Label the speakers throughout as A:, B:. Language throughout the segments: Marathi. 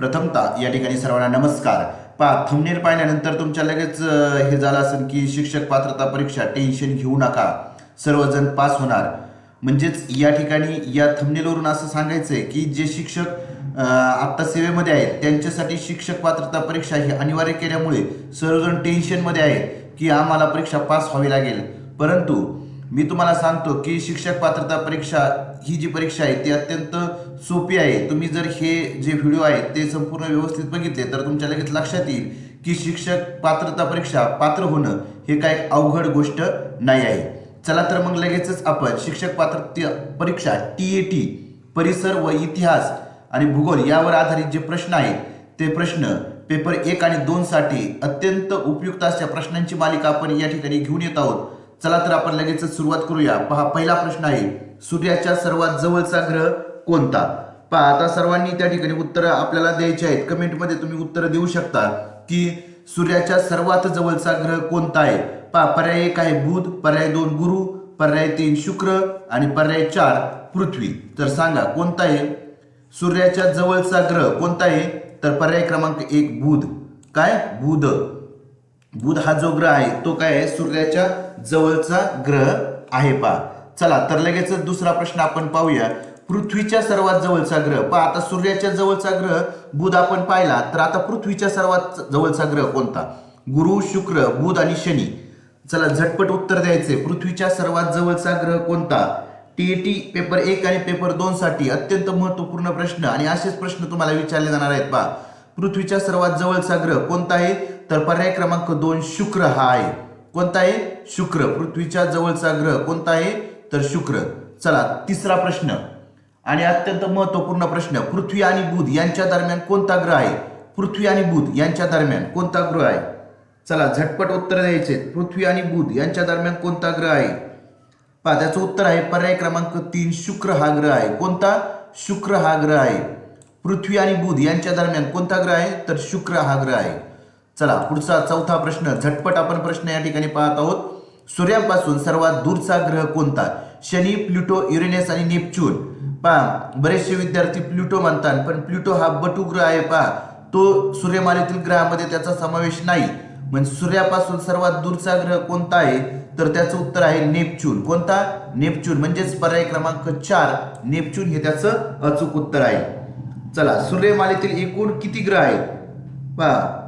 A: प्रथमतः या ठिकाणी सर्वांना नमस्कार. पहा थंबनेल पाहिल्यानंतर तुमच्या लगेच हे झालं असेल की शिक्षक पात्रता परीक्षा टेन्शन घेऊ नका. सर्वजण पास होणार. म्हणजेच या ठिकाणी या थंबनेलवरून असं सांगायचं आहे की जे शिक्षक आत्ता सेवेमध्ये आहेत त्यांच्यासाठी शिक्षक पात्रता परीक्षा ही अनिवार्य केल्यामुळे सर्वजण टेन्शनमध्ये आहेत की आम्हाला परीक्षा पास व्हावी लागेल. परंतु मी तुम्हाला सांगतो की शिक्षक पात्रता परीक्षा ही जी परीक्षा आहे ती अत्यंत सोपी आहे. तुम्ही जर हे जे व्हिडिओ आहेत ते संपूर्ण व्यवस्थित बघितले तर तुमच्या लगेच लक्षात येईल की शिक्षक पात्रता परीक्षा पात्र होणं हे काय अवघड गोष्ट नाही आहे. चला तर मग लगेचच आपण शिक्षक पात्रता परीक्षा टी ए टी परिसर व इतिहास आणि भूगोल यावर आधारित जे प्रश्न आहेत ते प्रश्न पेपर एक आणि दोन साठी अत्यंत उपयुक्त अशा प्रश्नांची मालिका आपण या ठिकाणी घेऊन येत आहोत. चला तर आपण लगेच सुरुवात करूया. पहा पहिला प्रश्न आहे सूर्याच्या सर्वात जवळचा ग्रह कोणता? पहा आता सर्वांनी त्या ठिकाणी उत्तरं आपल्याला द्यायची आहेत. कमेंटमध्ये तुम्ही उत्तरं देऊ शकता की सूर्याच्या सर्वात जवळचा ग्रह कोणता आहे? पहा पर्याय एक आहे बुध पर्याय दोन गुरु पर्याय तीन शुक्र आणि पर्याय चार पृथ्वी. तर सांगा कोणता आहे? सूर्याच्या जवळचा ग्रह कोणता आहे? तर पर्याय क्रमांक एक बुध. काय? बुध. बुध हा जो ग्रह आहे तो काय आहे? सूर्याच्या जवळचा ग्रह आहे पा चला तर लगेच दुसरा प्रश्न आपण पाहूया. पृथ्वीच्या सर्वात जवळचा ग्रह. पहा आता सूर्याच्या जवळचा ग्रह बुध आपण पाहिला तर आता पृथ्वीच्या सर्वात जवळचा ग्रह कोणता? गुरु शुक्र बुध आणि शनी. चला झटपट उत्तर द्यायचे. पृथ्वीच्या सर्वात जवळचा ग्रह कोणता? टीईटी पेपर एक आणि पेपर दोन साठी अत्यंत महत्त्वपूर्ण प्रश्न आणि असेच प्रश्न तुम्हाला विचारले जाणार आहेत पहा. पृथ्वीच्या सर्वात जवळचा ग्रह कोणता आहे? तर पर्याय क्रमांक दोन शुक्र हा आहे. कोणता आहे? शुक्र. पृथ्वीच्या जवळचा ग्रह कोणता आहे? तर शुक्र. चला तिसरा प्रश्न. आणि अत्यंत महत्त्वपूर्ण प्रश्न. पृथ्वी आणि बुध यांच्या दरम्यान कोणता ग्रह आहे? पृथ्वी आणि बुध यांच्या दरम्यान कोणता ग्रह आहे? चला झटपट उत्तर द्यायचे. पृथ्वी आणि बुध यांच्या दरम्यान कोणता ग्रह आहे? पहा त्याचं उत्तर आहे पर्याय क्रमांक तीन. शुक्र हा ग्रह आहे. कोणता? शुक्र हा ग्रह आहे. पृथ्वी आणि बुध यांच्या दरम्यान कोणता ग्रह आहे? तर शुक्र हा ग्रह आहे. चला पुढचा चौथा प्रश्न झटपट आपण प्रश्न या ठिकाणी पाहत आहोत. सूर्यापासून सर्वात दूरचा ग्रह कोणता? शनी प्लुटो युरेनस आणि नेपच्यून. पहा बरेचसे विद्यार्थी प्लुटो म्हणतात पण प्लुटो हा बटू ग्रह आहे पहा. तो सूर्यमालेतील ग्रहामध्ये त्याचा समावेश नाही. म्हणजे सूर्यापासून सर्वात दूरचा ग्रह कोणता आहे? तर त्याचं उत्तर आहे नेपच्यून. कोणता? नेपच्यून. म्हणजेच पर्याय क्रमांक चार नेपच्यून हे त्याचं अचूक उत्तर आहे. चला सूर्यमालेतील एकूण किती ग्रह आहेत? पहा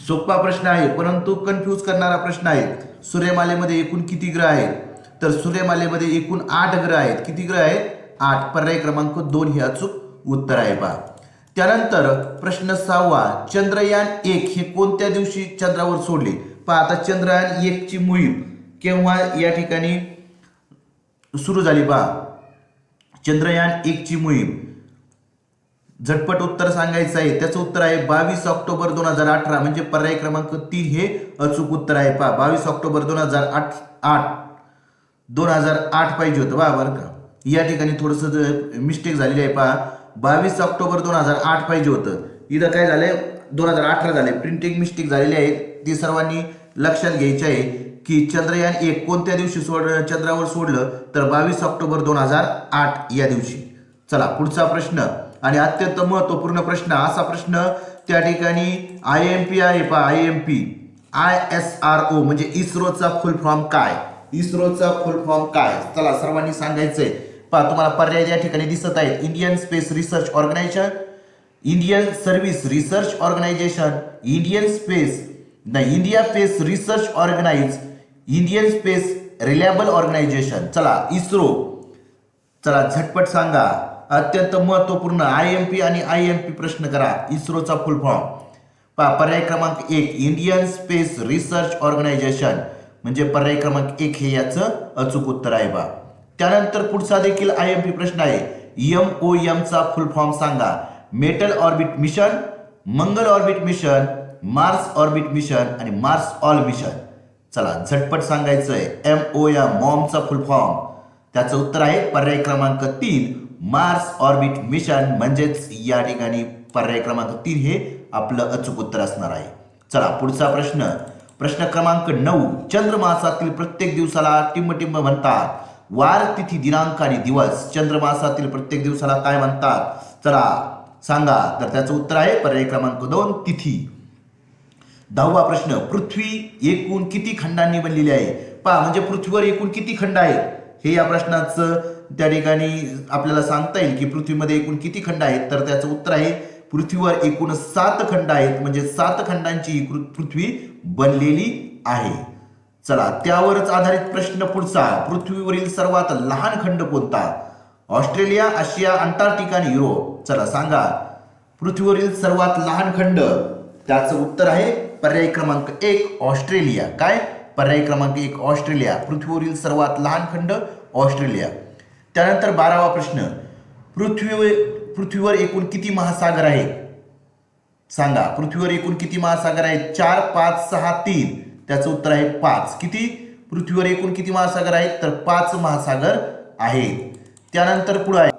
A: सोपा प्रश्न आहे परंतु कन्फ्यूज करणारा प्रश्न आहे. सूर्यमालेमध्ये एकूण किती ग्रह आहेत? तर सूर्यमालेमध्ये एकूण आठ ग्रह आहेत. किती ग्रह आहेत? आठ. पर्याय क्रमांक दोन हे अचूक उत्तर आहे पहा त्यानंतर प्रश्न सहावा चंद्रयान एक हे कोणत्या दिवशी चंद्रावर सोडले? पहा आता चंद्रयान एकची मोहीम केव्हा या ठिकाणी सुरू झाली पहा चंद्रयान एकची मोहीम. झटपट उत्तर सांगायचं आहे. त्याचं उत्तर आहे बावीस ऑक्टोबर दोन हजार अठरा. म्हणजे पर्याय क्रमांक तीन हे अचूक उत्तर आहे. पहा बावीस ऑक्टोबर दोन हजार आठ आठ दोन हजार आठ पाहिजे होतं. बा बरं का. या ठिकाणी थोडंसं मिस्टेक झालेली आहे पहा. बावीस ऑक्टोबर दोन हजार आठ पाहिजे होतं. इथं काय झालंय? दोन हजार अठरा झाले प्रिंटिंग मिस्टेक झालेली आहे. ती सर्वांनी लक्षात घ्यायची आहे की चंद्रयान एक कोणत्या दिवशी सोड चंद्रावर सोडलं? तर बावीस ऑक्टोबर दोन हजार आठ या दिवशी. चला पुढचा प्रश्न. आणि अत्यंत महत्त्वपूर्ण प्रश्न असा प्रश्न त्या ठिकाणी आय एम पी आहे पा I M P I S R O म्हणजे इस्रोचा फुल फॉर्म काय? इस्रोचा फुल फॉर्म काय? चला सर्वांनी सांगायचंय. पहा तुम्हाला पर्याय या ठिकाणी दिसत आहेत Indian space research organisation Indian service research organisation Indian space नाही India space research organise Indian space reliable organisation चला इस्रो. चला झटपट सांगा. अत्यंत महत्त्वपूर्ण आय एम पी आणि आय एम पी प्रश्न करा. इस्रोचा फुल फॉर्म पहा पर्याय क्रमांक एक इंडियन स्पेस रिसर्च ऑर्गनायझेशन म्हणजे पर्याय क्रमांक एक हे याचं अचूक उत्तर आहे बा. त्यानंतर पुढचा देखील आय एम पी प्रश्न आहे. एम ओ एमचा फुल फॉर्म सांगा. Metal orbit mission Mangal orbit mission Mars orbit mission आणि मार्स ऑल मिशन चला झटपट सांगायचं आहे एम ओ एम मॉमचा फुल फॉर्म त्याचं उत्तर आहे पर्याय क्रमांक तीन मार्स ऑर्बिट मिशन म्हणजेच या ठिकाणी पर्याय क्रमांक तीन हे आपलं अचूक उत्तर असणार आहे. चला पुढचा प्रश्न. प्रश्न क्रमांक नऊ. चंद्रमासातील प्रत्येक दिवसाला टिंबटिंब म्हणतात. वार तिथी दिनांक आणि दिवस चंद्रमासातील प्रत्येक दिवसाला काय म्हणतात? चला सांगा. तर त्याचं उत्तर आहे पर्याय क्रमांक दोन तिथी. दहावा प्रश्न. पृथ्वी एकूण किती खंडांनी बनलेली आहे? पहा म्हणजे पृथ्वीवर एकूण किती खंड आहेत? हे या प्रश्नाचं त्या ठिकाणी आपल्याला सांगता येईल की पृथ्वीमध्ये एकूण किती खंड आहेत? तर त्याचं उत्तर आहे पृथ्वीवर एकूण सात खंड आहेत. म्हणजे सात खंडांची ही पृथ्वी बनलेली आहे. चला त्यावरच आधारित प्रश्न पुढचा. पृथ्वीवरील सर्वात लहान खंड कोणता? ऑस्ट्रेलिया आशिया अंटार्क्टिका आणि युरोप. चला सांगा. पृथ्वीवरील सर्वात लहान खंड. त्याचं उत्तर आहे पर्याय क्रमांक एक ऑस्ट्रेलिया. काय? पर्याय क्रमांक एक ऑस्ट्रेलिया. पृथ्वीवरील सर्वात लहान खंड ऑस्ट्रेलिया. त्यानंतर बारावा प्रश्न पृथ्वीवर पृथ्वीवर एकूण किती महासागर आहेत सांगा पृथ्वीवर एकूण किती महासागर आहेत चार पाच सहा तीन. त्याचं उत्तर आहे पाच. किती? पृथ्वीवर एकूण किती महासागर आहेत तर पाच महासागर आहेत त्यानंतर पुढे आहे.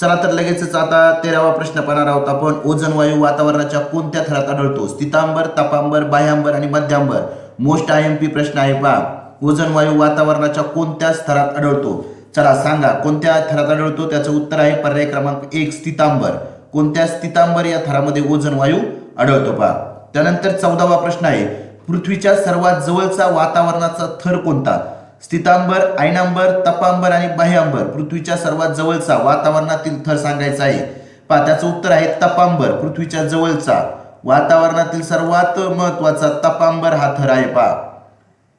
A: चला तर लगेचच आता तेरावा प्रश्न पाहणार आहोत आपण. ओझोन वायू वातावरणाच्या कोणत्या थरात आढळतो? स्थितांबर तपांबर बाह्यांबर आणि मध्यांबर. मोस्ट आय एम पी प्रश्न आहे बा ओझोन वायू वातावरणाच्या कोणत्या स्थरात आढळतो? चला सांगा कोणत्या थरात आढळतो त्याचं उत्तर आहे पर्याय क्रमांक एक स्थितांबर. कोणत्या स्थितांबर या थरामध्ये ओझन वायू आढळतो पहा. त्यानंतर चौदावा प्रश्न आहे पृथ्वीच्या सर्वात जवळचा वातावरणाचा थर कोणता? स्थितांबर आयनांबर तपांबर आणि बाह्यांबर. पृथ्वीच्या सर्वात जवळचा वातावरणातील थर सांगायचा आहे. पहा त्याचं उत्तर आहे तपांबर पृथ्वीच्या जवळचा वातावरणातील सर्वात महत्त्वाचा तपांबर हा थर आहे पहा.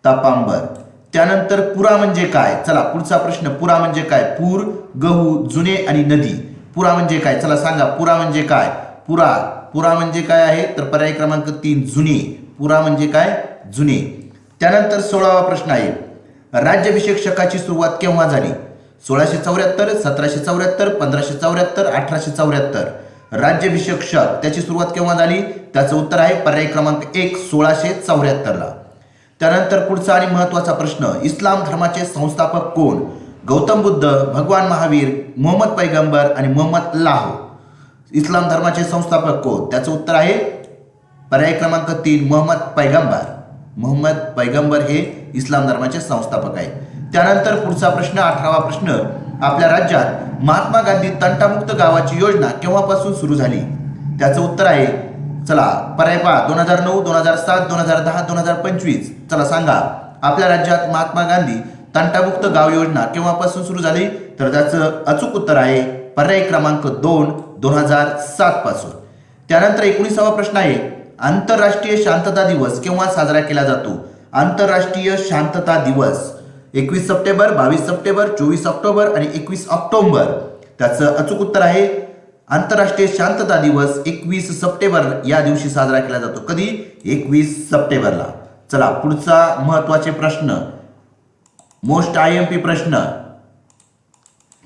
A: तपांबर. त्यानंतर पुरा म्हणजे काय? चला पुढचा प्रश्न पुरा म्हणजे काय? पूर गहू जुने आणि नदी. पुरा म्हणजे काय? चला सांगा पुरा म्हणजे काय? पुरा. पुरा म्हणजे काय आहे? तर पर्याय क्रमांक तीन जुने. पुरा म्हणजे काय? जुने. त्यानंतर सोळावा प्रश्न आहे. राज्याभिषेक शकाची सुरुवात केव्हा झाली? सोळाशे चौऱ्याहत्तर सतराशे चौऱ्याहत्तर पंधराशे चौऱ्याहत्तर अठराशे चौऱ्याहत्तर. राज्याभिषेक शक त्याची सुरुवात केव्हा झाली? त्याचं उत्तर आहे पर्याय क्रमांक एक सोळाशे चौऱ्याहत्तरला. त्यानंतर पुढचा आणि महत्त्वाचा प्रश्न इस्लाम धर्माचे संस्थापक कोण? गौतम बुद्ध भगवान महावीर मोहम्मद पैगंबर आणि मोहम्मद अल्लाह. इस्लाम धर्माचे संस्थापक कोण? त्याचं उत्तर आहे पर्याय क्रमांक तीन मोहम्मद पैगंबर. मोहम्मद पैगंबर हे इस्लाम धर्माचे संस्थापक आहे त्यानंतर पुढचा प्रश्न अठरावा प्रश्न आपल्या राज्यात महात्मा गांधी तंटामुक्त गावाची योजना केव्हापासून सुरू झाली? त्याचं उत्तर आहे चला पर्याय पहा. दोन हजार नऊ दोन हजार सात दोन हजार दहा दोन हजार पंचवीस. चला सांगा आपल्या राज्यात महात्मा गांधी तंटामुक्त गाव योजना केव्हापासून सुरू झाली? तर त्याचं अचूक उत्तर आहे पर्याय क्रमांक दोन दोन हजार सात पासून. त्यानंतर एकोणीसावा प्रश्न आहे आंतरराष्ट्रीय शांतता दिवस केव्हा साजरा केला जातो? आंतरराष्ट्रीय शांतता दिवस एकवीस सप्टेंबर बावीस सप्टेंबर चोवीस ऑक्टोबर आणि एकवीस ऑक्टोबर. त्याचं अचूक उत्तर आहे आंतरराष्ट्रीय शांतता दिवस एकवीस सप्टेंबर या दिवशी साजरा केला जातो. कधी? एकवीस सप्टेंबरला. चला पुढचा महत्त्वाचे प्रश्न. मोस्ट आय एम पी प्रश्न.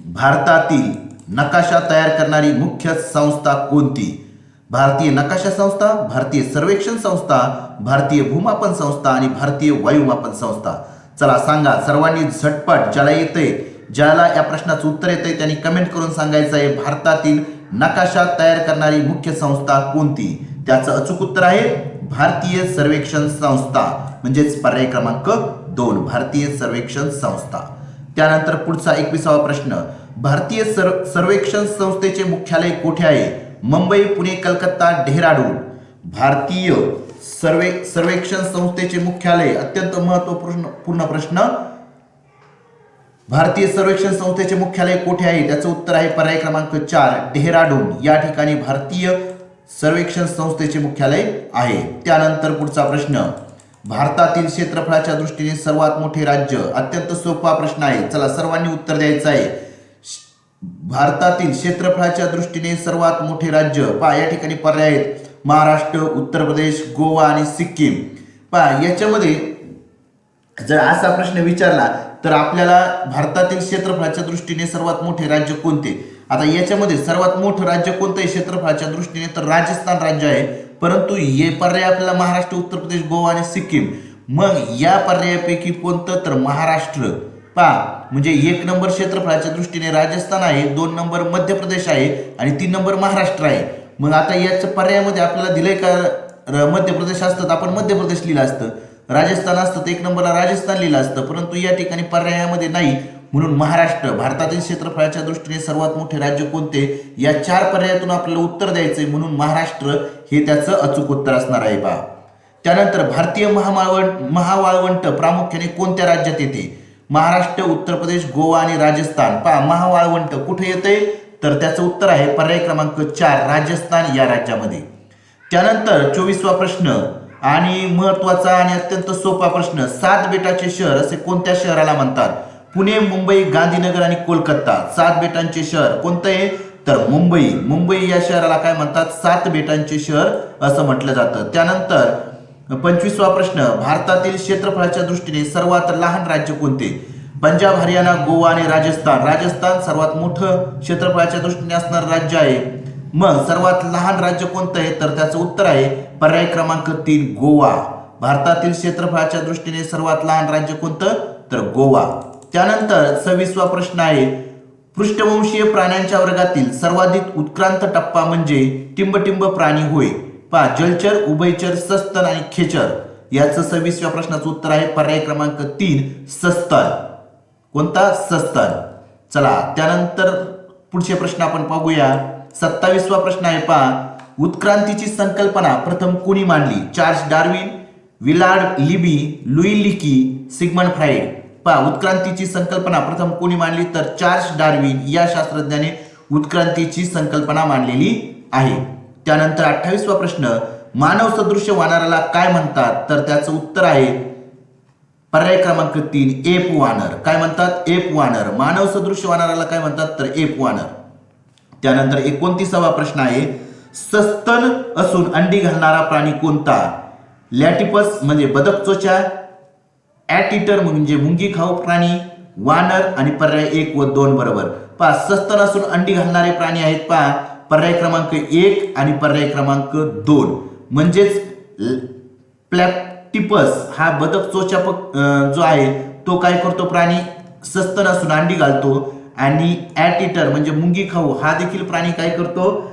A: भारतातील नकाशा तयार करणारी मुख्य संस्था कोणती? भारतीय नकाशा संस्था भारतीय सर्वेक्षण संस्था भारतीय भूमापन संस्था आणि भारतीय वायुमापन संस्था. चला सांगा सर्वांनी झटपट ज्याला येते ज्याला या प्रश्नाचं उत्तर येते त्यांनी कमेंट करून सांगायचं आहे. भारतातील नकाशा तयार करणारी मुख्य संस्था कोणती? त्याचं अचूक उत्तर आहे भारतीय सर्वेक्षण संस्था म्हणजेच पर्याय क्रमांक दोन भारतीय सर्वेक्षण संस्था. त्यानंतर पुढचा एकविसावा प्रश्न भारतीय सर सर्वेक्षण संस्थेचे मुख्यालय कोठे आहे? मुंबई पुणे कलकत्ता डेहराडून. भारतीय सर्वे सर्वेक्षण संस्थेचे मुख्यालय अत्यंत महत्त्वपूर्ण पूर्ण प्रश्न भारतीय सर्वेक्षण संस्थेचे मुख्यालय कोठे आहे? त्याचं उत्तर आहे पर्याय क्रमांक चार डेहराडून. या ठिकाणी भारतीय सर्वेक्षण संस्थेचे मुख्यालय आहे. त्यानंतर पुढचा प्रश्न. भारतातील क्षेत्रफळाच्या दृष्टीने सर्वात मोठे राज्य अत्यंत सोपा प्रश्न आहे. चला सर्वांनी उत्तर द्यायचं आहे. भारतातील क्षेत्रफळाच्या दृष्टीने सर्वात मोठे राज्य पहा या ठिकाणी पर्याय आहेत. महाराष्ट्र उत्तर प्रदेश गोवा आणि सिक्कीम. पहा याच्यामध्ये जर असा प्रश्न विचारला तर आपल्याला भारतातील क्षेत्रफळाच्या दृष्टीने सर्वात मोठे राज्य कोणते? आता याच्यामध्ये सर्वात मोठं राज्य कोणतं आहे क्षेत्रफळाच्या दृष्टीने? तर राजस्थान राज्य आहे. परंतु हे पर्याय आपल्याला महाराष्ट्र उत्तर प्रदेश गोवा आणि सिक्कीम. मग या पर्यायापैकी कोणतं? तर महाराष्ट्र. पहा म्हणजे एक नंबर क्षेत्रफळाच्या दृष्टीने राजस्थान आहे दोन नंबर मध्य प्रदेश आहे आणि तीन नंबर महाराष्ट्र आहे. मग आता याच्या पर्यायामध्ये आपल्याला दिलंय का? मध्य प्रदेश असतं तर आपण मध्य प्रदेश लिहिलं असतं. राजस्थान असतं तर एक नंबरला राजस्थान लिहिलं असतं परंतु या ठिकाणी पर्यायामध्ये नाही. म्हणून महाराष्ट्र भारतातील क्षेत्रफळाच्या दृष्टीने सर्वात मोठे राज्य कोणते? या चार पर्यायातून आपल्याला उत्तर द्यायचंय. म्हणून महाराष्ट्र हे त्याचं अचूक उत्तर असणार आहे बा. त्यानंतर भारतीय महामाळवंट महावाळवंट प्रामुख्याने कोणत्या राज्यात येते? महाराष्ट्र उत्तर प्रदेश गोवा आणि राजस्थान. पहा महावाळवंट कुठे येते तर त्याचं उत्तर आहे पर्याय क्रमांक चार राजस्थान या राज्यामध्ये. त्यानंतर चोवीसवा प्रश्न आणि महत्त्वाचा आणि अत्यंत सोपा प्रश्न सात बेटाचे शहर असे कोणत्या शहराला म्हणतात? पुणे मुंबई गांधीनगर आणि कोलकाता. सात बेटांचे शहर कोणतं? आहे तर मुंबई. मुंबई या शहराला काय म्हणतात? सात बेटांचे शहर असं म्हटलं जातं. त्यानंतर पंचवीसवा प्रश्न भारतातील क्षेत्रफळाच्या दृष्टीने सर्वात लहान राज्य कोणते? पंजाब हरियाणा गोवा आणि राजस्थान. राजस्थान सर्वात मोठं क्षेत्रफळाच्या दृष्टीने असणारं राज्य आहे. मग सर्वात लहान राज्य कोणतं आहे? तर त्याचं उत्तर आहे पर्याय क्रमांक तीन गोवा. भारतातील क्षेत्रफळाच्या दृष्टीने सर्वात लहान राज्य कोणतं? तर गोवा. त्यानंतर सव्वीसवा प्रश्न आहे पृष्ठवंशीय प्राण्यांच्या वर्गातील सर्वाधिक उत्क्रांत टप्पा म्हणजे टिंबटिंब प्राणी होय. पहा जलचर उभयचर सस्तन आणि खेचर. याचं सव्वीसव्या प्रश्नाचं उत्तर आहे पर्याय क्रमांक तीन सस्तन. कोणता? सस्तन. चला त्यानंतर पुढचे प्रश्न आपण पाहूया. सत्तावीसवा प्रश्न आहे पहा. उत्क्रांतीची संकल्पना प्रथम कोणी मांडली? Charles Darwin Willard Libby Louis Leakey Sigmund Freud पहा उत्क्रांतीची संकल्पना प्रथम कोणी मांडली? तर चार्ल्स डार्विन या शास्त्रज्ञाने उत्क्रांतीची संकल्पना मांडलेली आहे. त्यानंतर अठ्ठावीसवा प्रश्न मानव सदृश्य वानराला काय म्हणतात? तर त्याचं उत्तर आहे पर्याय क्रमांक तीन एप वानर. काय म्हणतात? एप वानर. मानव सदृश्य वानराला काय म्हणतात? तर एप वानर. त्यानंतर एकोणतीसावा प्रश्न आहे सस्तन असून अंडी घालणारा प्राणी कोणता? लॅटिपस म्हणजे बदक चोचा ॲटिटर म्हणजे मुंगी खाऊ प्राणी वानर आणि पर्याय एक व दोन बरोबर. पहा सस्तन असून अंडी घालणारे प्राणी आहेत पहा पर्याय क्रमांक एक आणि पर्याय क्रमांक दोन. म्हणजेच प्लॅटिपस हा बदक चोचा जो आहे तो काय करतो प्राणी? सस्तन असून अंडी घालतो. आणि ॲटिटर म्हणजे मुंगी खाऊ हा देखील प्राणी काय करतो?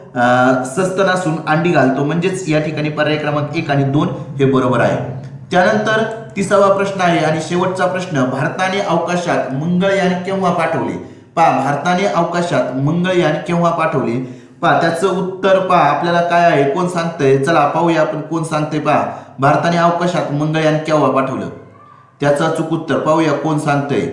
A: सस्तन असून अंडी घालतो. म्हणजेच या ठिकाणी पर्याय क्रमांक एक आणि दोन हे बरोबर आहे. त्यानंतर तिसावा प्रश्न आहे आणि शेवटचा प्रश्न भारताने अवकाशात मंगळयान केव्हा पाठवले? पहा भारताने अवकाशात मंगळयान केव्हा पाठवले? पहा त्याचं उत्तर पहा आपल्याला काय आहे? कोण सांगतंय? चला पाहूया आपण कोण सांगतंय पहा. भारताने अवकाशात मंगळयान केव्हा पाठवलं? त्याचं अचूक उत्तर पाहूया कोण सांगतंय.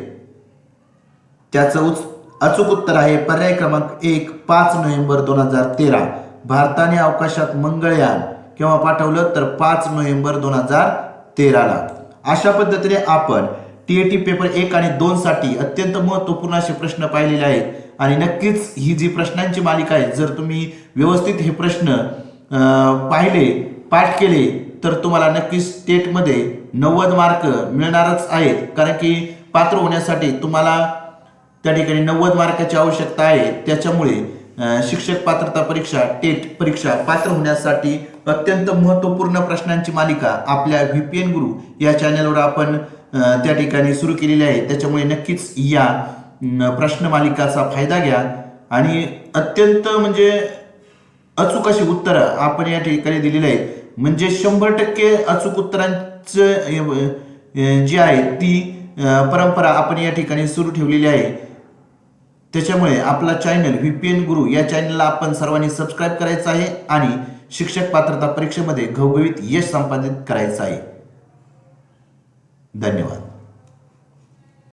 A: त्याचं उच- अचूक उत्तर आहे. पर्याय क्रमांक एक पाच नोव्हेंबर दोन हजार तेरा. भारताने अवकाशात मंगळयान केव्हा पाठवलं? तर पाच नोव्हेंबर दोन हजार तेराला. अशा पद्धतीने आपण टी ए टी पेपर एक आणि दोन साठी अत्यंत महत्त्वपूर्ण असे प्रश्न पाहिलेले आहेत. आणि नक्कीच ही जी प्रश्नांची मालिका आहे जर तुम्ही व्यवस्थित हे प्रश्न पाहिले पाठ केले तर तुम्हाला नक्कीच स्टेटमध्ये नव्वद मार्क मिळणारच आहेत. कारण की पात्र होण्यासाठी तुम्हाला त्या ठिकाणी नव्वद मार्काची आवश्यकता आहे. त्याच्यामुळे शिक्षक पात्रता परीक्षा टेट परीक्षा पात्र होण्यासाठी अत्यंत महत्त्वपूर्ण प्रश्नांची मालिका आपल्या व्ही पी एन गुरु या चॅनलवर आपण त्या ठिकाणी सुरू केलेली आहे. त्याच्यामुळे नक्कीच या प्रश्न मालिकाचा फायदा घ्या. आणि अत्यंत म्हणजे अचूक अशी उत्तरं आपण या ठिकाणी दिलेली आहेत. म्हणजे शंभर टक्के अचूक उत्तरांचं जी आहे ती परंपरा आपण या ठिकाणी सुरू ठेवलेली आहे. त्याच्यामुळे आपला चॅनल व्ही पी एन गुरु या चॅनलला आपण सर्वांनी सबस्क्राईब करायचं आहे आणि शिक्षक पात्रता परीक्षेमध्ये घवघवीत यश संपादित करायचं आहे. धन्यवाद.